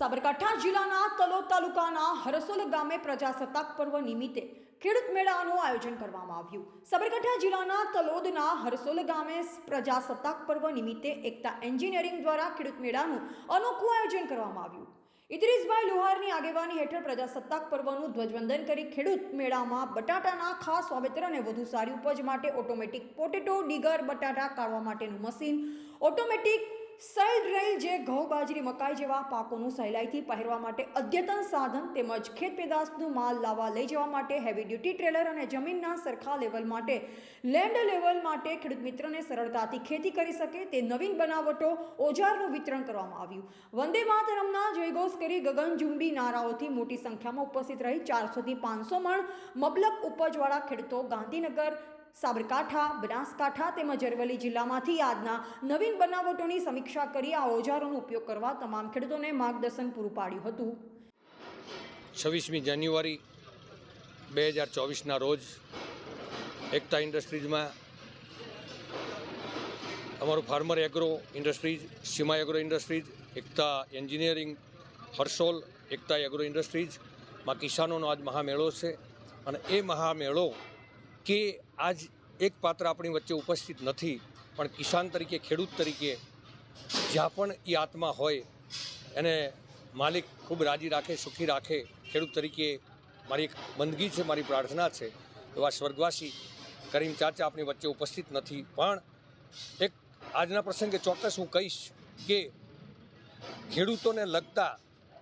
સાબરકાંઠા જિલ્લાના તલોદ તાલુકાના હરસોલ ગામે પ્રજાસત્તાક પર્વ નિમિત્તે ખેડૂત મેળાનું આયોજન કરવામાં આવ્યું. સાબરકાંઠા જિલ્લાના તલોદના હરસોલ ગામે પ્રજાસત્તાક પર્વ નિમિત્તે એકતા એન્જિનિયરિંગ દ્વારા ખેડૂત મેળાનું અનોખું આયોજન કરવામાં આવ્યું. ઇદ્રીસભાઈ લુહારની આગેવાની હેઠળ પ્રજાસત્તાક પર્વનું ધ્વજવંદન કરી ખેડૂત મેળામાં બટાટાના ખાસ વાવેતર અને વધુ સારી ઉપજ માટે ઓટોમેટિક પોટેટો, ડીગર, બટાટા કાઢવા માટેનું મશીન, ઓટોમેટિક સૈલ રેલ જે ઘઉં બાજરી મકાઈ જેવા પાકોનું સહેલાઈથી પહેરવા માટે અદ્યતન સાધન તેમજ ખેત પેદાશનું માલ લાવવા લઈ જવા માટે હેવી ડ્યુટી ટ્રેલર અને જમીનના સરખા લેવલ માટે લેન્ડ લેવલ માટે ખેડૂત મિત્રને સરળતાથી ખેતી કરી શકે તે નવીન બનાવટો ઓજારનું વિતરણ કરવામાં આવ્યું. વંદે માતરમના જયઘોષ કરી ગગનજુંબી નારાઓથી મોટી સંખ્યામાં ઉપસ્થિત રહી ચારસોથી પાંચસો મણ મબલક ઉપજવાળા ખેડૂતો ગાંધીનગર સાબરકાંઠા, બનાસકાંઠા તેમજ અરવલ્લી જિલ્લામાંથી આજના નવીન બનાવટોની સમીક્ષા કરી આ ઓજારોનો ઉપયોગ કરવા તમામ ખેડૂતોને માર્ગદર્શન પૂરું પાડ્યું હતું. છવ્વીસમી જાન્યુઆરી બે હજાર ચોવીસના રોજ એકતા ઇન્ડસ્ટ્રીઝમાં અમારું farmer agro industries, Seema agro industries, Ekta engineering, Harshol Ekta agro ઇન્ડસ્ટ્રીઝમાં કિસાનોનો આજ મહામેળો છે અને એ મહામેળો કે આજ એક પાત્ર આપણી વચ્ચે ઉપસ્થિત નથી, પણ કિસાન તરીકે, ખેડૂત તરીકે જ્યાં પણ એ આત્મા હોય, એને માલિક ખૂબ રાજી રાખે, સુખી રાખે. ખેડૂત તરીકે મારી એક બંદગી છે, મારી પ્રાર્થના છે. એવા સ્વર્ગવાસી કરીમ ચાચા આપણી વચ્ચે ઉપસ્થિત નથી. પણ એક આજના પ્રસંગે ચોક્કસ હું કહીશ કે ખેડૂતોને લગતા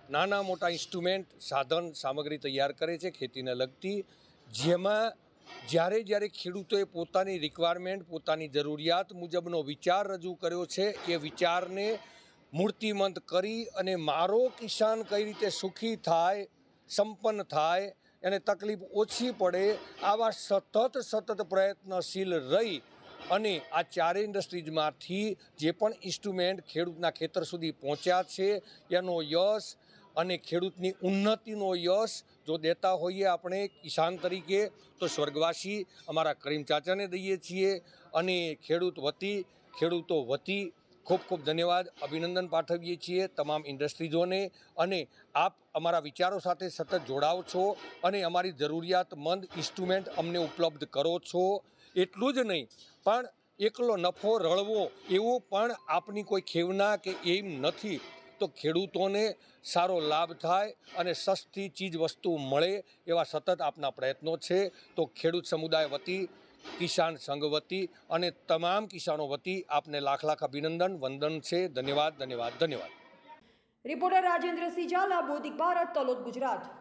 નાના મોટા ઇન્સ્ટ્રુમેન્ટ સાધન, સામગ્રી તૈયાર કરે છે, ખેતીને લગતી, જેમાં જ્યારે જ્યારે ખેડૂતોએ પોતાની રિક્વાયરમેન્ટ પોતાની જરૂરિયાત મુજબનો વિચાર રજૂ કર્યો છે, એ વિચારને મૂર્તિમંત કરી અને મારો કિસાન કઈ રીતે સુખી થાય, સંપન્ન થાય, એને તકલીફ ઓછી પડે, આવા સતત સતત પ્રયત્નશીલ રહી અને આ ચારે ઇન્ડસ્ટ્રીઝમાંથી જે પણ ઇન્સ્ટ્રુમેન્ટ ખેડૂતના ખેતર સુધી પહોંચ્યા છે, એનો યશ અને ખેડૂતની ઉન્નતિનો યશ જો દેતા હોઈએ આપણે કિસાન તરીકે, તો સ્વર્ગવાસી અમારા કરીમ ચાચાને દઈએ છીએ અને ખેડૂત વતી, ખેડૂતો વતી ખૂબ ખૂબ ધન્યવાદ. અભિનંદન પાઠવીએ છીએ તમામ ઇન્ડસ્ટ્રીઝોને અને આપ અમારા વિચારો સાથે સતત જોડાઓ છો અને અમારી જરૂરિયાતમંદ ઇન્સ્ટ્રુમેન્ટ અમને ઉપલબ્ધ કરો છો. એટલું જ નહીં, પણ એકલો નફો રળવો એવો પણ આપની કોઈ ખેવના કે એમ નથી. તો ખેડૂતોને સારો લાભ થાય અને સસ્તી ચીજ વસ્તુ મળે એવા સતત આપના પ્રયત્નો છે. તો ખેડૂત સમુદાય વતી, કિસાન સંઘ વતી અને તમામ કિસાનો વતી આપને લાખ લાખ અભિનંદન, વંદન છે. ધન્યવાદ ધન્યવાદ ધન્યવાદ. રિપોર્ટર રાજેન્દ્રસિંહ ઝાલા બોધિક ભારત, તલોદ, ગુજરાત.